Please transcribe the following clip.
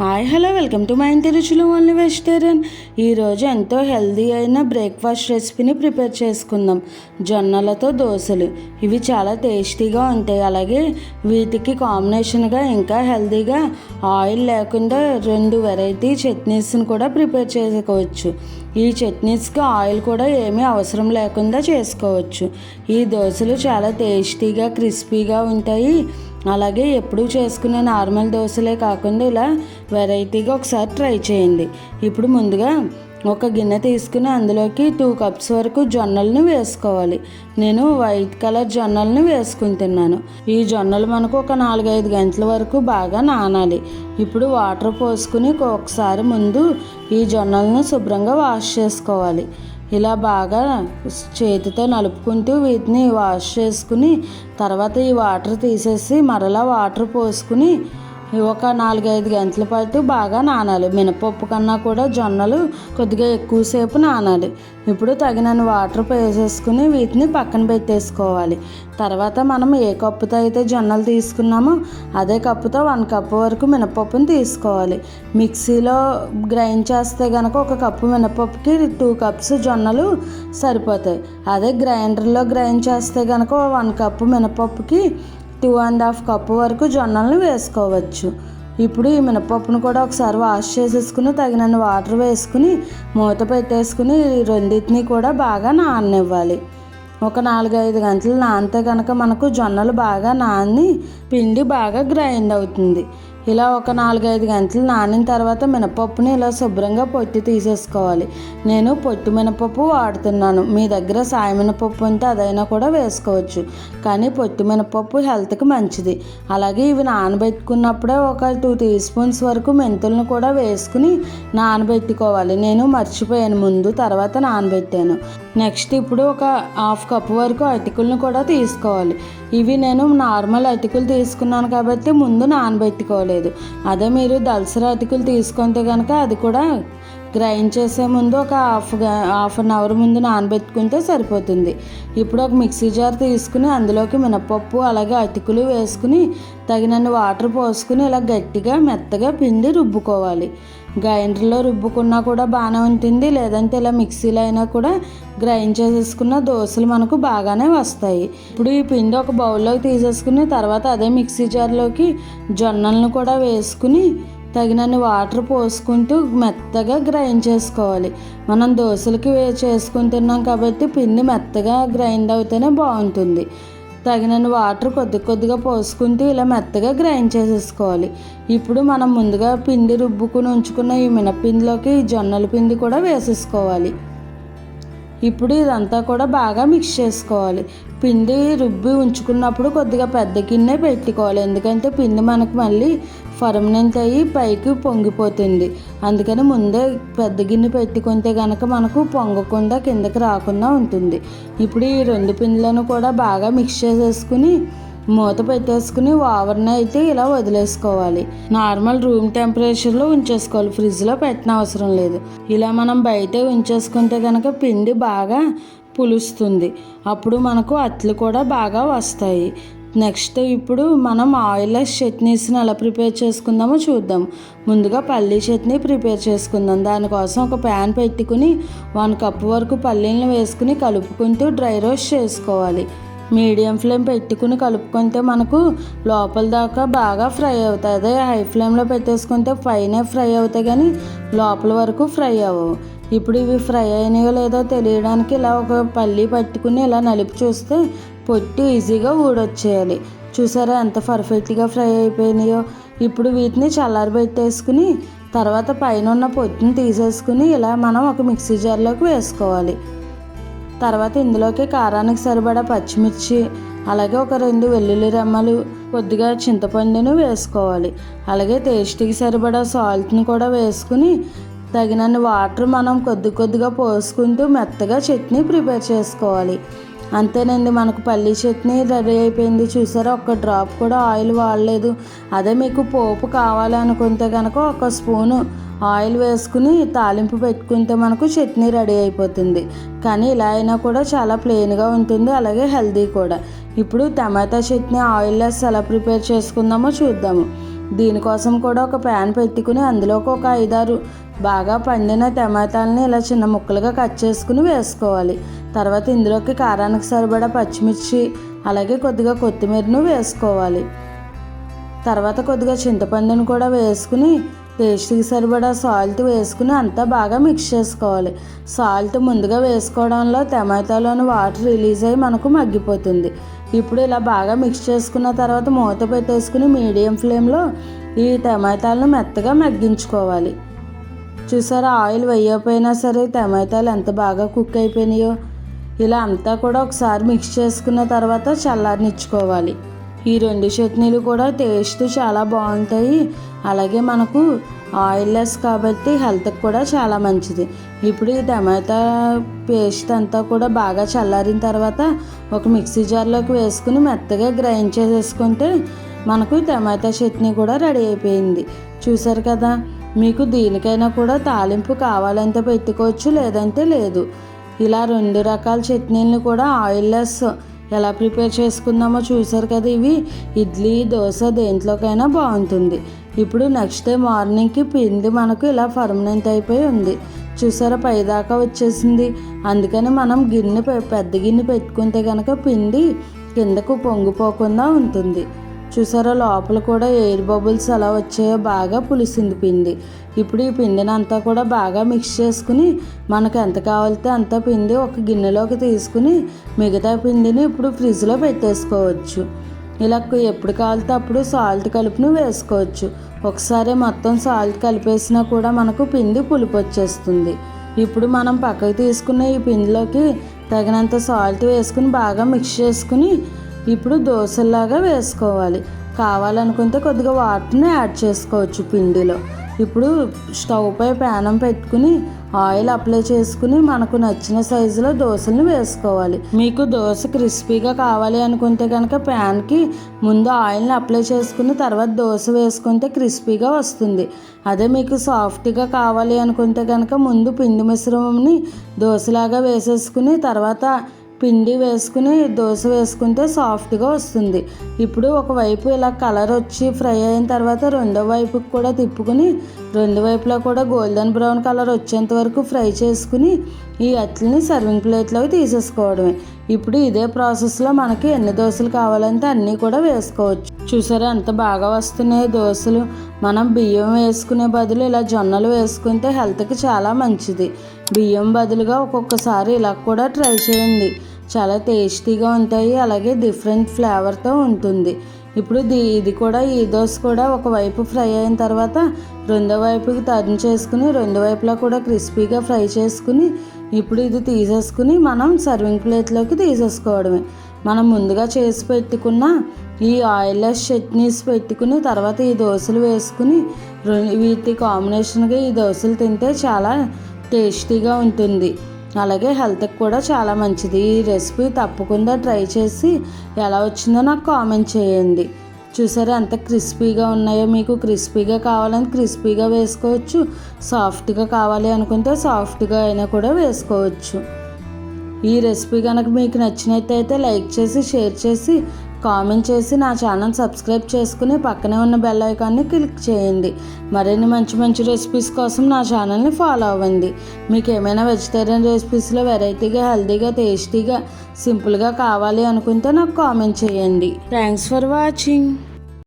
Hi hello welcome to మా ఇంటి రుచులు ఓన్లీ వెజిటేరియన్ ఈరోజు ఎంతో హెల్దీ అయిన బ్రేక్ఫాస్ట్ రెసిపీని ప్రిపేర్ చేసుకుందాం. జొన్నలతో దోశలు. ఇవి చాలా టేస్టీగా ఉంటాయి. అలాగే వీటికి కాంబినేషన్గా ఇంకా హెల్దీగా ఆయిల్ లేకుండా రెండు వెరైటీ చట్నీస్ని కూడా ప్రిపేర్ చేసుకోవచ్చు. ఈ చట్నీస్కి ఆయిల్ కూడా ఏమీ అవసరం లేకుండా చేసుకోవచ్చు. ఈ దోశలు చాలా టేస్టీగా క్రిస్పీగా ఉంటాయి. అలాగే ఎప్పుడూ చేసుకునే నార్మల్ దోశలే కాకుండా ఇలా వెరైటీగా ఒకసారి ట్రై చేయండి. ఇప్పుడు ముందుగా ఒక గిన్నె తీసుకుని అందులోకి టూ కప్స్ వరకు జొన్నలను వేసుకోవాలి. నేను వైట్ కలర్ జొన్నలను వేసుకుంటున్నాను ఈ జొన్నలు మనకు ఒక నాలుగైదు గంటల వరకు బాగా నానాలి. ఇప్పుడు వాటర్ పోసుకుని ఒకసారి ముందు ఈ జొన్నలను శుభ్రంగా వాష్ చేసుకోవాలి. ఇలా బాగా చేతితో నలుపుకుంటూ వీటిని వాష్ చేసుకుని తర్వాత ఈ వాటర్ తీసేసి మరలా వాటర్ పోసుకుని ఒక నాలుగైదు గంటల పాటు బాగా నానాలి. మినపప్పు కన్నా కూడా జొన్నలు కొద్దిగా ఎక్కువసేపు నానాలి. ఇప్పుడు తగినన్ని వాటర్ వేసేసుకుని వీటిని పక్కన పెట్టేసుకోవాలి. తర్వాత మనం ఏ కప్పుతో అయితే జొన్నలు తీసుకున్నామో అదే కప్పుతో వన్ కప్ వరకు మినపప్పుని తీసుకోవాలి. మిక్సీలో గ్రైండ్ చేస్తే కనుక ఒక కప్పు మినపప్పుకి టూ కప్స్ జొన్నలు సరిపోతాయి. అదే గ్రైండర్లో గ్రైండ్ చేస్తే కనుక వన్ కప్పు మినపప్పుకి టూ అండ్ హాఫ్ కప్పు వరకు జొన్నలను వేసుకోవచ్చు. ఇప్పుడు ఈ మినపప్పును కూడా ఒకసారి వాష్ చేసేసుకుని తగినన్ని వాటర్ వేసుకుని మూత పెట్టేసుకుని ఈ రెండింటిని కూడా బాగా నాననివ్వాలి. ఒక నాలుగైదు గంటలు నానితే కనుక మనకు జొన్నలు బాగా నాని పిండి బాగా గ్రైండ్ అవుతుంది. ఇలా ఒక నాలుగైదు గంటలు నానిన తర్వాత మినపప్పుని ఇలా శుభ్రంగా పొట్టి తీసేసుకోవాలి. నేను పొట్టు మినపప్పు వాడుతున్నాను. మీ దగ్గర సాయి మినపప్పు ఉంటే అదైనా కూడా వేసుకోవచ్చు. కానీ పొట్టు మినపప్పు హెల్త్కి మంచిది. అలాగే ఇవి నానబెట్టుకున్నప్పుడే ఒక టూ టీ స్పూన్స్ వరకు మెంతులను కూడా వేసుకుని నానబెట్టుకోవాలి. నేను మర్చిపోయాను. ముందు తర్వాత నానబెట్టాను. నెక్స్ట్ ఇప్పుడు ఒక హాఫ్ కప్ వరకు అటుకులను కూడా తీసుకోవాలి. ఇవి నేను నార్మల్ అటుకులు తీసుకున్నాను కాబట్టి ముందు నానబెట్టుకోలేదు. అదే మీరు దలసర అటుకులు తీసుకుంటే కనుక అది కూడా గ్రైండ్ చేసే ముందు ఒక హాఫ్ హాఫ్ అన్ అవర్ ముందు నానబెట్టుకుంటే సరిపోతుంది. ఇప్పుడు ఒక మిక్సీ జార్ తీసుకుని అందులోకి మినపప్పు అలాగే అటుకులు వేసుకుని తగినన్ని వాటర్ పోసుకుని ఇలా గట్టిగా మెత్తగా పిండి రుబ్బుకోవాలి. గ్రైండర్లో రుబ్బుకున్నా కూడా బాగానే ఉంటుంది లేదంటే ఇలా మిక్సీలో అయినా కూడా గ్రైండ్ చేసేసుకున్న దోశలు మనకు బాగానే వస్తాయి. ఇప్పుడు ఈ పిండి ఒక బౌల్లోకి తీసేసుకుని తర్వాత అదే మిక్సీ జార్లోకి జొన్నలను కూడా వేసుకుని తగినన్ని వాటర్ పోసుకుంటూ మెత్తగా గ్రైండ్ చేసుకోవాలి. మనం దోశలకి వే చేసుకుంటున్నాం కాబట్టి పిండి మెత్తగా గ్రైండ్ అవుతేనే బాగుంటుంది. తగినన్ని వాటర్ కొద్ది కొద్దిగా పోసుకుంటూ ఇలా మెత్తగా గ్రైండ్ చేసేసుకోవాలి. ఇప్పుడు మనం ముందుగా పిండి రుబ్బుకుని ఉంచుకున్న ఈ మినపిండిలోకి జొన్నల పిండి కూడా వేసేసుకోవాలి. ఇప్పుడు ఇదంతా కూడా బాగా మిక్స్ చేసుకోవాలి. పిండి రుబ్బి ఉంచుకున్నప్పుడు కొద్దిగా పెద్ద గిన్నె పెట్టుకోవాలి. ఎందుకంటే పిండి మనకు మళ్ళీ పర్మనెంట్ అయ్యి పైకి పొంగిపోతుంది. అందుకని ముందే పెద్ద గిన్నె పెట్టుకుంటే కనుక మనకు పొంగకుండా కిందకి రాకుండా ఉంటుంది. ఇప్పుడు ఈ రెండు పిండిలను కూడా బాగా మిక్స్ చేసేసుకుని మూత పెట్టేసుకుని ఓవర్ని అయితే ఇలా వదిలేసుకోవాలి. Normal room టెంపరేచర్లో ఉంచేసుకోవాలి. ఫ్రిడ్జ్లో పెట్టిన అవసరం లేదు. ఇలా మనం బయటే ఉంచేసుకుంటే కనుక పిండి బాగా పులుస్తుంది. అప్పుడు మనకు అట్లు కూడా బాగా వస్తాయి. నెక్స్ట్ ఇప్పుడు మనం ఆయిల్లెస్ చట్నీస్ని ఎలా ప్రిపేర్ చేసుకుందామో చూద్దాం. ముందుగా పల్లీ చట్నీ ప్రిపేర్ చేసుకుందాం. దానికోసం ఒక ప్యాన్ పెట్టుకుని వన్ కప్ వరకు పల్లీలను వేసుకుని కలుపుకుంటూ డ్రై రోస్ట్ చేసుకోవాలి. మీడియం ఫ్లేమ్ పెట్టుకుని కలుపుకుంటే మనకు లోపల దాకా బాగా ఫ్రై అవుతాయి. అదే హై ఫ్లేమ్లో పెట్టేసుకుంటే పైనే ఫ్రై అవుతాయి కానీ లోపల వరకు ఫ్రై అవ్వవు. ఇప్పుడు ఇవి ఫ్రై అయినాయో లేదో తెలియడానికి ఇలా ఒక పల్లి పట్టుకుని ఇలా నలిపి చూస్తే పొట్టు ఈజీగా ఊడొచ్చేయాలి. చూసారా ఎంత పర్ఫెక్ట్గా ఫ్రై అయిపోయినాయో. ఇప్పుడు వీటిని చల్లారబెట్టేసుకుని తర్వాత పైన ఉన్న పొట్టుని తీసేసుకుని ఇలా మనం ఒక మిక్సీ జార్లోకి వేసుకోవాలి. తర్వాత ఇందులోకి కారానికి సరిపడా పచ్చిమిర్చి అలాగే ఒక రెండు వెల్లుల్లి రెమ్మలు కొద్దిగా చింతపండును వేసుకోవాలి. అలాగే టేస్ట్కి సరిపడా సాల్ట్ని కూడా వేసుకుని తగినన్ని వాటర్ మనం కొద్ది కొద్దిగా పోసుకుంటూ మెత్తగా చట్నీ ప్రిపేర్ చేసుకోవాలి. అంతేనండి మనకు పల్లీ చట్నీ రెడీ అయిపోయింది. చూసారా ఒక్క డ్రాప్ కూడా ఆయిల్ వాడలేదు. అదే మీకు పోపు కావాలి అనుకుంటే కనుక ఒక స్పూను ఆయిల్ వేసుకుని తాలింపు పెట్టుకుంటే మనకు చట్నీ రెడీ అయిపోతుంది. కానీ ఇలా అయినా కూడా చాలా ప్లెయిన్గా ఉంటుంది అలాగే హెల్దీ కూడా. ఇప్పుడు టమాటా చట్నీ ఆయిల్ లెస్ ఎలా ప్రిపేర్ చేసుకుందామో చూద్దాము. దీనికోసం కూడా ఒక ప్యాన్ పెట్టుకుని అందులోకి ఒక ఐదారు బాగా పండిన టమాటాలని ఇలా చిన్న ముక్కలుగా కట్ చేసుకుని వేసుకోవాలి. తర్వాత ఇందులోకి కారానికి సరిపడా పచ్చిమిర్చి అలాగే కొద్దిగా కొత్తిమీరను వేసుకోవాలి. తర్వాత కొద్దిగా చింతపండును కూడా వేసుకుని టేస్ట్కి సరిపడా సాల్ట్ వేసుకుని అంతా బాగా మిక్స్ చేసుకోవాలి. సాల్ట్ ముందుగా వేసుకోవడంలో టమాటాలోని వాటర్ రిలీజ్ అయ్యి మనకు మగ్గిపోతుంది. ఇప్పుడు ఇలా బాగా మిక్స్ చేసుకున్న తర్వాత మూత పెట్టేసుకుని మీడియం ఫ్లేమ్లో ఈ టమాటాలను మెత్తగా మగ్గించుకోవాలి. చూసారా ఆయిల్ వేయకపోయినా సరే టమాటాలు ఎంత బాగా కుక్ అయిపోయినాయో. ఇలా అంతా కూడా ఒకసారి మిక్స్ చేసుకున్న తర్వాత చల్లారనిచ్చుకోవాలి. ఈ రెండు చట్నీలు కూడా టేస్ట్ చాలా బాగుంటాయి. అలాగే మనకు ఆయిల్లెస్ కాబట్టి హెల్త్కి కూడా చాలా మంచిది. ఇప్పుడు ఈ టమాటా పేస్ట్ అంతా కూడా బాగా చల్లారిన తర్వాత ఒక మిక్సీ జార్లోకి వేసుకుని మెత్తగా గ్రైండ్ చేసేసుకుంటే మనకు టమాటా చట్నీ కూడా రెడీ అయిపోయింది. చూసారు కదా మీకు దీనికైనా కూడా తాలింపు కావాలంటే పెట్టుకోవచ్చు లేదంటే లేదు. ఇలా రెండు రకాల చట్నీలను కూడా ఆయిల్లెస్ ఎలా ప్రిపేర్ చేసుకుందామో చూసారు కదా ఇవి. ఇడ్లీ దోశ దేంట్లోకైనా బాగుంటుంది. ఇప్పుడు నెక్స్ట్ డే మార్నింగ్కి పిండి మనకు ఇలా పర్మనెంట్ అయిపోయి ఉంది. చూసారా పైదాకా వచ్చేసింది. అందుకని మనం గిన్నె పెద్ద గిన్నె పెట్టుకుంటే కనుక పిండి కిందకు పొంగిపోకుండా ఉంటుంది. చూసారా లోపల కూడా ఎయిర్ బబుల్స్ ఎలా వచ్చాయో బాగా పులిసింది పిండి. ఇప్పుడు ఈ పిండిని అంతా కూడా బాగా మిక్స్ చేసుకుని మనకు ఎంత కావాలితే అంత పిండి ఒక గిన్నెలోకి తీసుకుని మిగతా పిండిని ఇప్పుడు ఫ్రిడ్జ్లో పెట్టేసుకోవచ్చు. ఇలా ఎప్పుడు కావాలితే అప్పుడు సాల్ట్ కలుపును వేసుకోవచ్చు. ఒకసారి మొత్తం సాల్ట్ కలిపేసినా కూడా మనకు పిండి పులుపు వచ్చేస్తుంది. ఇప్పుడు మనం పక్కకు తీసుకున్న ఈ పిండిలోకి తగినంత సాల్ట్ వేసుకుని బాగా మిక్స్ చేసుకుని ఇప్పుడు దోశలాగా వేసుకోవాలి. కావాలనుకుంటే కొద్దిగా వాటర్ని యాడ్ చేసుకోవచ్చు పిండిలో. ఇప్పుడు స్టవ్ పై ప్యానం పెట్టుకుని ఆయిల్ అప్లై చేసుకుని మనకు నచ్చిన సైజులో దోశలను వేసుకోవాలి. మీకు దోశ క్రిస్పీగా కావాలి అనుకుంటే కనుక ప్యాన్కి ముందు ఆయిల్ని అప్లై చేసుకుని తర్వాత దోశ వేసుకుంటే క్రిస్పీగా వస్తుంది. అదే మీకు సాఫ్ట్గా కావాలి అనుకుంటే కనుక ముందు పిండి మిశ్రమంని దోశలాగా వేసేసుకుని తర్వాత పిండి వేసుకుని దోశ వేసుకుంటే సాఫ్ట్గా వస్తుంది. ఇప్పుడు ఒకవైపు ఇలా కలర్ వచ్చి ఫ్రై అయిన తర్వాత రెండో వైపుకి కూడా తిప్పుకుని రెండు వైపులా కూడా గోల్డెన్ బ్రౌన్ కలర్ వచ్చేంత వరకు ఫ్రై చేసుకుని ఈ అట్లని సర్వింగ్ ప్లేట్లోకి తీసేసుకోవడమే. ఇప్పుడు ఇదే ప్రాసెస్లో మనకి ఎన్ని దోశలు కావాలంటే అన్నీ కూడా వేసుకోవచ్చు. చూసారా ఎంత బాగా వస్తున్నాయి దోశలు. మనం బియ్యం వేసుకునే బదులు ఇలా జొన్నలు వేసుకుంటే హెల్త్కి చాలా మంచిది. బియ్యం బదులుగా ఒక్కొక్కసారి ఇలా కూడా ట్రై చేయండి. చాలా టేస్టీగా ఉంటాయి అలాగే డిఫరెంట్ ఫ్లేవర్తో ఉంటుంది. ఇప్పుడు దీ ఇది కూడా ఈ దోశ కూడా ఒకవైపు ఫ్రై అయిన తర్వాత రెండో వైపుకి టర్న్ చేసుకుని రెండు వైపులా కూడా క్రిస్పీగా ఫ్రై చేసుకుని ఇప్పుడు ఇది తీసేసుకుని మనం సర్వింగ్ ప్లేట్లోకి తీసేసుకోవడమే. మనం ముందుగా చేసి పెట్టుకున్న ఈ ఆయిల్లెస్ చట్నీస్ పెట్టుకుని తర్వాత ఈ దోశలు వేసుకుని వీటి కాంబినేషన్గా ఈ దోశలు తింటే చాలా టేస్టీగా ఉంటుంది. అలాగే హెల్త్కి కూడా చాలా మంచిది. ఈ రెసిపీ తప్పకుండా ట్రై చేసి ఎలా వచ్చిందో నాకు కామెంట్ చేయండి. చూసారా ఎంత క్రిస్పీగా ఉన్నాయో మీకు. క్రిస్పీగా కావాలని క్రిస్పీగా వేసుకోవచ్చు. సాఫ్ట్గా కావాలి అనుకుంటే సాఫ్ట్గా అయినా కూడా వేసుకోవచ్చు. ఈ రెసిపీ కనుక మీకు నచ్చినట్టయితే లైక్ చేసి షేర్ చేసి కామెంట్ చేసి నా ఛానల్ సబ్స్క్రైబ్ చేసుకుని పక్కనే ఉన్న బెల్ ఐకాన్ని క్లిక్ చేయండి. మరిన్ని మంచి మంచి రెసిపీస్ కోసం నా ఛానల్ని ఫాలో అవ్వండి. మీకు ఏమైనా వెజిటేరియన్ రెసిపీస్లో వెరైటీగా హెల్తీగా టేస్టీగా సింపుల్గా కావాలి అనుకుంటే నాకు కామెంట్ చేయండి. Thanks for watching